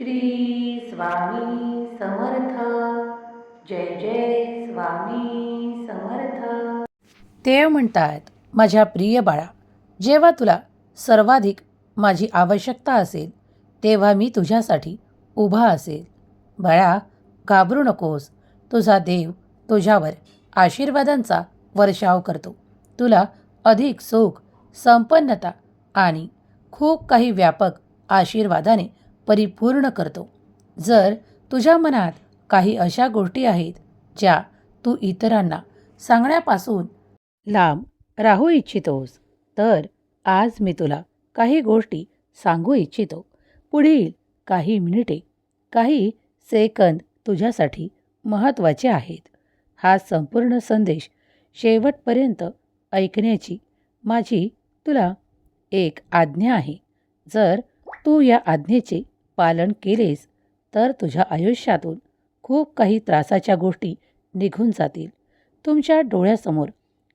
श्री स्वामी समर्थ. जय जय स्वामी समर्थ. देव म्हणतात माझ्या प्रिय बाळा जेव्हा तुला सर्वाधिक माझी आवश्यकता असेल तेव्हा मी तुझ्यासाठी उभा असेल. बाळा घाबरू नकोस. तुझा देव तुझ्यावर आशीर्वादांचा वर्षाव करतो. तुला अधिक सुख संपन्नता आणि खूप काही व्यापक आशीर्वादाने परिपूर्ण करतो. जर तुझ्या मनात काही अशा गोष्टी आहेत ज्या तू इतरांना सांगण्यापासून लांब राहू इच्छितोस तर आज मी तुला काही गोष्टी सांगू इच्छितो. पुढील काही मिनिटे काही सेकंद तुझ्यासाठी महत्त्वाचे आहेत. हा संपूर्ण संदेश शेवटपर्यंत ऐकण्याची माझी तुला एक आज्ञा आहे. जर तू या आज्ञेचे पालन केलेस तर तुझ्या आयुष्यातून खूप काही त्रासाच्या गोष्टी निघून जातील. तुमच्या डोळ्यासमोर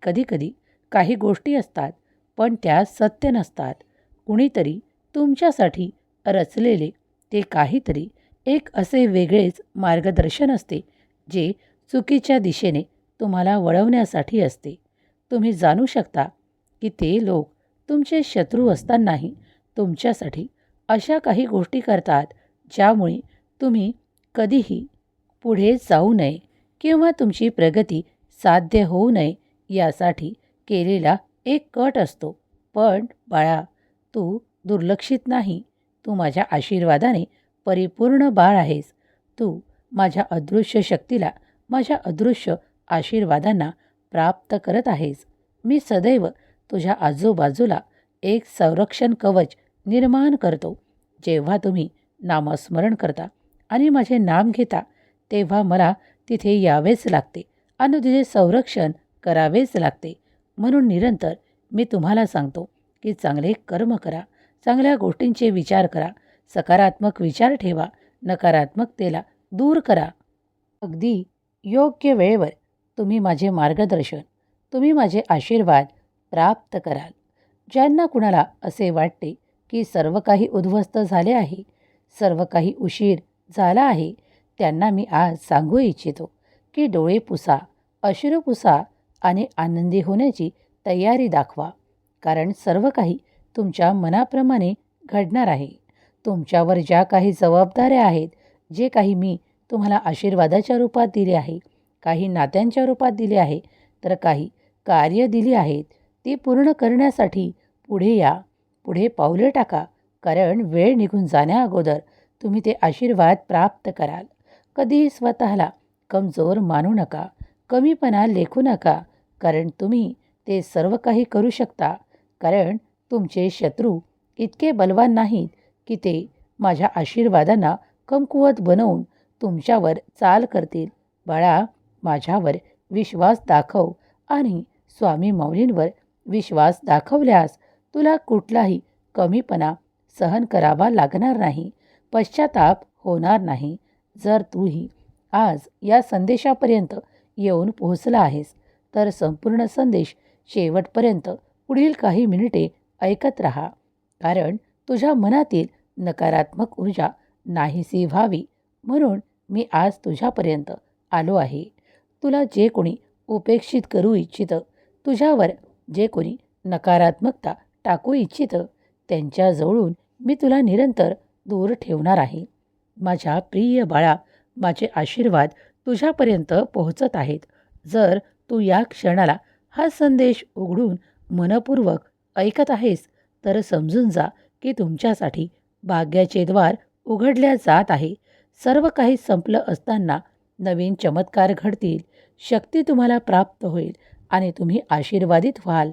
कधीकधी काही गोष्टी असतात पण त्या सत्य नसतात. कुणीतरी तुमच्यासाठी रचलेले ते काहीतरी एक असे वेगळेच मार्गदर्शन असते जे चुकीच्या दिशेने तुम्हाला वळवण्यासाठी असते. तुम्ही जाणू शकता की ते लोक तुमचे शत्रू असतानाही तुमच्यासाठी अशा काही गोष्टी करतात ज्यामुळे तुम्ही कधीही पुढे जाऊ नये किंवा तुमची प्रगती साध्य होऊ नये यासाठी केलेला एक कट असतो. पण बाळा तू दुर्लक्षित नाही. तू माझ्या आशीर्वादाने परिपूर्ण बाळ आहेस. तू माझ्या अदृश्य शक्तीला माझ्या अदृश्य आशीर्वादांना प्राप्त करत आहेस. मी सदैव तुझ्या आजूबाजूला एक संरक्षण कवच निर्माण करतो. जेव्हा तुम्ही नामस्मरण करता आणि माझे नाम घेता तेव्हा मला तिथे यावेच लागते आणि तिचे संरक्षण करावेच लागते. म्हणून निरंतर मी तुम्हाला सांगतो की चांगले कर्म करा चांगल्या गोष्टींचे विचार करा सकारात्मक विचार ठेवा नकारात्मकतेला दूर करा. अगदी योग्य वेळेवर तुम्ही माझे मार्गदर्शन तुम्ही माझे आशीर्वाद प्राप्त कराल. ज्यांना कुणाला असे वाटते की सर्व काही उद्ध्वस्त झाले आहे. सर्व काही उशीर झाला आहे. त्यांना मी आज सांगू इच्छितो की डोळे पुसा अश्रू पुसा आणि आनंदी होण्याची तयारी दाखवा. कारण सर्व काही तुमच्या मनाप्रमाणे घडणार आहे. तुमच्यावर ज्या काही जबाबदाऱ्या आहेत जे काही मी तुम्हाला आशीर्वादाच्या रूपात दिले आहे काही नात्यांच्या रूपात दिले आहे तर काही कार्य दिली आहेत ती पूर्ण करण्यासाठी पुढे या. पुढे पावले टाका कारण वेळ निघून जाण्याअगोदर तुम्ही ते आशीर्वाद प्राप्त कराल. कधीही स्वतःला कमजोर मानू नका कमीपणा लेखू नका कारण तुम्ही ते सर्व काही करू शकता. कारण तुमचे शत्रू इतके बलवान नाहीत की ते माझ्या आशीर्वादांना कमकुवत बनवून तुमच्यावर चाल करतील. बाळा माझ्यावर विश्वास दाखव आणि स्वामी मौलींवर विश्वास दाखवल्यास तुला कुठलाही कमीपणा सहन करावा लागणार नाही पश्चाताप होणार नाही जर तूही आज या संदेशापर्यंत येऊन पोहोचला आहेस तर संपूर्ण संदेश शेवटपर्यंत पुढील काही मिनिटे ऐकत राहा. कारण तुझ्या मनातील नकारात्मक ऊर्जा नाहीसी व्हावी म्हणून मी आज तुझ्यापर्यंत आलो आहे. तुला जे कोणी उपेक्षित करू इच्छितं तुझ्यावर जे कोणी नकारात्मकता टाकू इच्छितं त्यांच्याजवळून मी तुला निरंतर दूर ठेवणार आहे. माझ्या प्रिय बाळा माझे आशीर्वाद तुझ्यापर्यंत पोहोचत आहेत. जर तू या क्षणाला हा संदेश उघडून मनपूर्वक ऐकत आहेस तर समजून जा की तुमच्यासाठी भाग्याचे द्वार उघडल्या जात आहे. सर्व काही संपलं असताना नवीन चमत्कार घडतील शक्ती तुम्हाला प्राप्त होईल आणि तुम्ही आशीर्वादित व्हाल.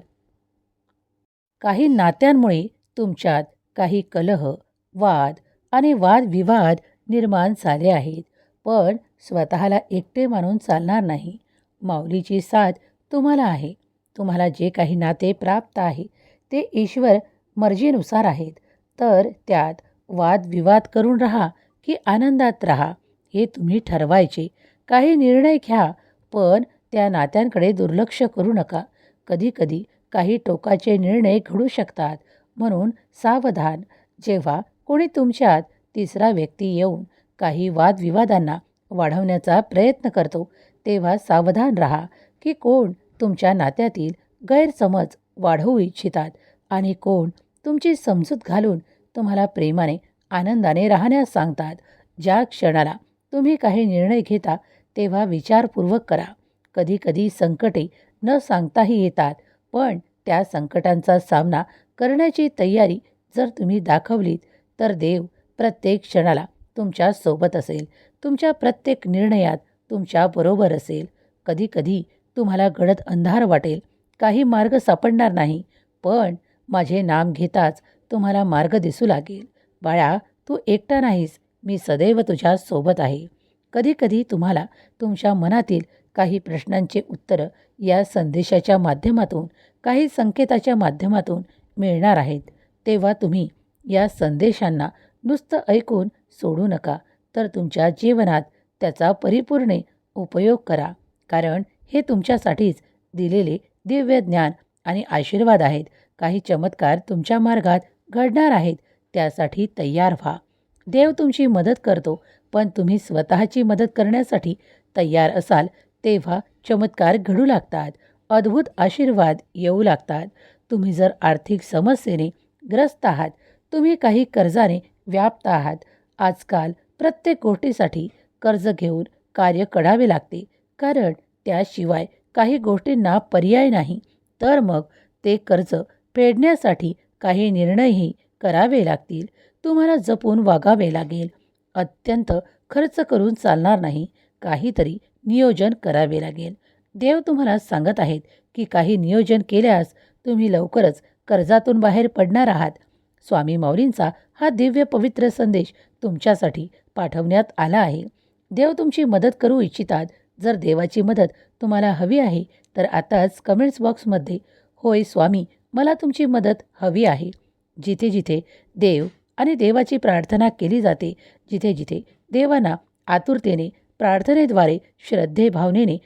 काही नात्यांमुळे तुमच्यात काही कलह वाद आणि वादविवाद निर्माण झाले आहेत. पण स्वतःला एकटे मानून चालणार नाही. माऊलीची साथ तुम्हाला आहे. तुम्हाला जे काही नाते प्राप्त आहे ते ईश्वर मर्जीनुसार आहेत. तर त्यात वादविवाद करून राहा की आनंदात राहा हे तुम्ही ठरवायचे. काही निर्णय घ्या पण त्या नात्यांकडे दुर्लक्ष करू नका. कधीकधी काही टोकाचे निर्णय घडू शकतात. म्हणून सावधान. जेव्हा कोणी तुमच्यात तिसरा व्यक्ती येऊन काही वादविवादांना वाढवण्याचा प्रयत्न करतो तेव्हा सावधान राहा की कोण तुमच्या नात्यातील गैरसमज वाढवू इच्छितात आणि कोण तुमची समजूत घालून तुम्हाला प्रेमाने आनंदाने राहण्यास सांगतात. ज्या क्षणाला तुम्ही काही निर्णय घेता तेव्हा विचारपूर्वक करा. कधीकधी संकटे न सांगताही येतात. पण त्या संकटांचा सामना करण्याची तयारी जर तुम्ही दाखवलीत तर देव प्रत्येक क्षणाला तुमच्यासोबत असेल. तुमच्या प्रत्येक निर्णयात तुमच्या बरोबर असेल. कधीकधी तुम्हाला गडद अंधार वाटेल. काही मार्ग सापडणार नाही पण माझे नाम घेताच तुम्हाला मार्ग दिसू लागेल. बाळा तू एकटा नाहीस. मी सदैव तुझ्या सोबत आहे. कधीकधी तुम्हाला तुमच्या मनातील काही प्रश्नांचे उत्तरं या संदेशाच्या माध्यमातून काही संकेताच्या माध्यमातून मिळणार आहेत. तेव्हा तुम्ही या संदेशांना नुसतं ऐकून सोडू नका तर तुमच्या जीवनात त्याचा परिपूर्ण उपयोग करा. कारण हे तुमच्यासाठीच दिलेले दिव्य ज्ञान आणि आशीर्वाद आहेत. काही चमत्कार तुमच्या मार्गात घडणार आहेत त्यासाठी तयार व्हा. देव तुमची मदत करतो पण तुम्ही स्वतःची मदत करण्यासाठी तयार असाल तेव्हा चमत्कार घडू लागतात. अद्भुत आशीर्वाद येऊ लागतात. तुम्ही जर आर्थिक समस्येने ग्रस्त आहात तुम्ही काही कर्जाने व्याप्त आहात. आजकाल प्रत्येक गोष्टीसाठी कर्ज घेऊन कार्य करावे लागते. कारण त्याशिवाय काही गोष्टींना पर्याय नाही. तर मग ते कर्ज फेडण्यासाठी काही निर्णयही करावे लागतील. तुम्हाला जपून वागावे लागेल. अत्यंत खर्च करून चालणार नाही. काहीतरी नियोजन करावे लागेल. देव तुम्हाला सांगत आहेत की काही नियोजन केल्यास तुम्ही लवकरच कर्जातून बाहेर पडणार आहात. स्वामी माऊलींचा हा दिव्य पवित्र संदेश तुमच्यासाठी पाठवण्यात आला आहे. देव तुमची मदत करू इच्छितात. जर देवाची मदत तुम्हाला हवी आहे तर आताच कमेंट्स बॉक्समध्ये होय स्वामी मला तुमची मदत हवी आहे. जिथे जिथे देव आणि देवाची प्रार्थना केली जाते जिथे जिथे देवांना आतुरतेने प्रार्थनेद्वारे श्रद्धे भावनेने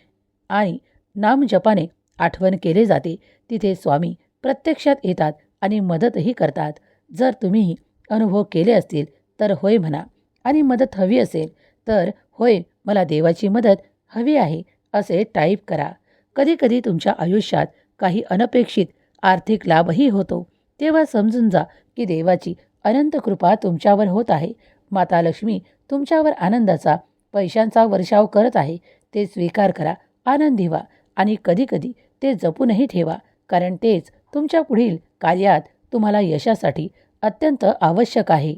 आणि नामजपाने आठवण केले जाते. तिथे स्वामी प्रत्यक्षात येतात आणि मदतही करतात. जर तुम्हीही अनुभव केले असतील तर होय म्हणा. आणि मदत हवी असेल तर होय मला देवाची मदत हवी आहे असे टाईप करा. कधीकधी तुमच्या आयुष्यात काही अनपेक्षित आर्थिक लाभही होतो. तेव्हा समजून जा की देवाची अनंत कृपा तुमच्यावर होत आहे. माता लक्ष्मी तुमच्यावर आनंदाचा पैशांचा वर्षाव करत आहे ते स्वीकार करा आनंदी व्हा आणि कधीकधी ते जपूनही ठेवा कारण तेच तुमच्या पुढील कार्यात तुम्हाला यशासाठी अत्यंत आवश्यक आहे.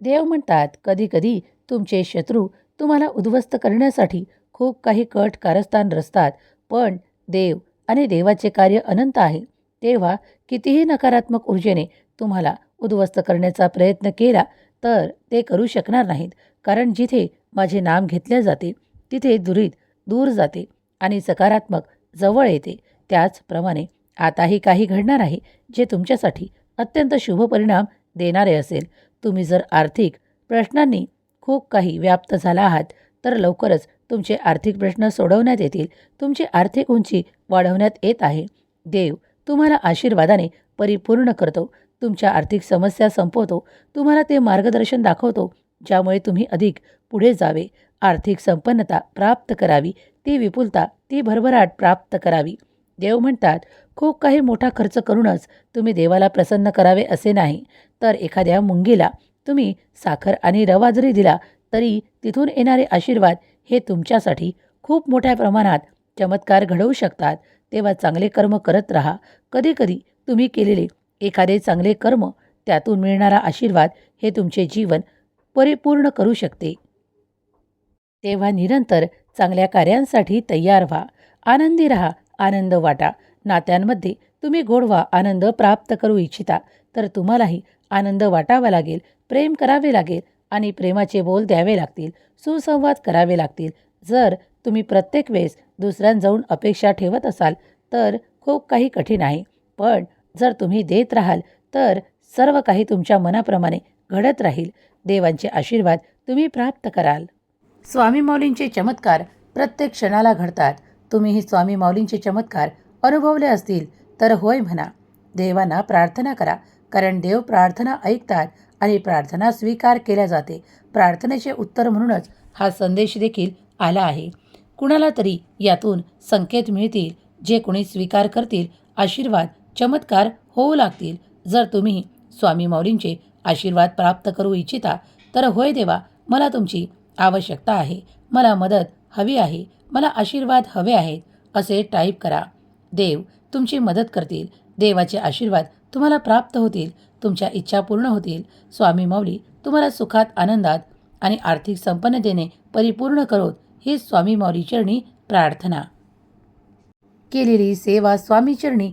देव म्हणतात कधीकधी तुमचे शत्रू तुम्हाला उद्ध्वस्त करण्यासाठी खूप काही कट कारस्थान रचतात पण देव आणि देवाचे कार्य अनंत आहे. तेव्हा कितीही नकारात्मक ऊर्जेने तुम्हाला उद्ध्वस्त करण्याचा प्रयत्न केला तर ते करू शकणार नाहीत. कारण जिथे माझे नाम घेतले जाते तिथे दुरीत दूर जाते आणि सकारात्मक जवळ येते. त्याचप्रमाणे आताही काही घडणार आहे जे तुमच्यासाठी अत्यंत शुभ परिणाम देणारे असेल. तुम्ही जर आर्थिक प्रश्नांनी खूप काही व्याप्त झाला आहात तर लवकरच तुमचे आर्थिक प्रश्न सोडवण्यात येतील. तुमची आर्थिक उंची वाढवण्यात येत आहे. देव तुम्हाला आशीर्वादाने परिपूर्ण करतो. तुमच्या आर्थिक समस्या संपवतो तुम्हाला ते मार्गदर्शन दाखवतो ज्यामुळे तुम्ही अधिक पुढे जावे. आर्थिक संपन्नता प्राप्त करावी ती विपुलता ती भरभराट प्राप्त करावी. देव म्हणतात खूप काही मोठा खर्च करूनच तुम्ही देवाला प्रसन्न करावे असे नाही. तर एखाद्या मुंगीला तुम्ही साखर आणि रवा जरी दिला तरी तिथून येणारे आशीर्वाद हे तुमच्यासाठी खूप मोठ्या प्रमाणात चमत्कार घडवू शकतात. तेव्हा चांगले कर्म करत राहा. कधीकधी तुम्ही केलेले एखादे चांगले कर्म त्यातून मिळणारा आशीर्वाद हे तुमचे जीवन परिपूर्ण करू शकते. तेव्हा निरंतर चांगल्या कार्यांसाठी तयार व्हा. आनंदी राहा. आनंद वाटा. नात्यांमध्ये तुम्ही गोडवा आनंद प्राप्त करू इच्छिता तर तुम्हालाही आनंद वाटावा लागेल. प्रेम करावे लागेल आणि प्रेमाचे बोल द्यावे लागतील. सुसंवाद करावे लागतील. जर तुम्ही प्रत्येक वेळेस दुसऱ्यांजाऊन अपेक्षा ठेवत असाल तर खूप काही कठीण आहे. पण जर तुम्ही देत राहाल तर सर्व काही तुमच्या मनाप्रमाणे घडत राहील. देवांचे आशीर्वाद तुम्ही प्राप्त कराल. स्वामी माऊलींचे चमत्कार प्रत्येक क्षणाला घडतात. तुम्हीही स्वामी माऊलींचे चमत्कार अनुभवले असतील तर होय म्हणा. देवांना प्रार्थना करा कारण देव प्रार्थना ऐकतात आणि प्रार्थना स्वीकार केल्या जाते. प्रार्थनेचे उत्तर म्हणूनच हा संदेश देखील आला आहे. कुणाला तरी यातून संकेत मिळतील जे कोणी स्वीकार करतील आशीर्वाद चमत्कार होऊ लागतील. जर तुम्ही स्वामी माऊलींचे आशीर्वाद प्राप्त करू इच्छिता तर होय देवा मला तुमची आवश्यकता आहे. मला मदत हवी आहे. मला आशीर्वाद हवे आहेत. असे टाईप करा. देव तुमची मदत करतील. देवाचे आशीर्वाद तुम्हाला प्राप्त होतील. तुमच्या इच्छा पूर्ण होतील. स्वामी माऊली तुम्हाला सुखात आनंदात आणि आर्थिक संपन्नतेने परिपूर्ण करोत. ही स्वामी माऊली चरणी प्रार्थना. केलेली सेवा स्वामी चरणी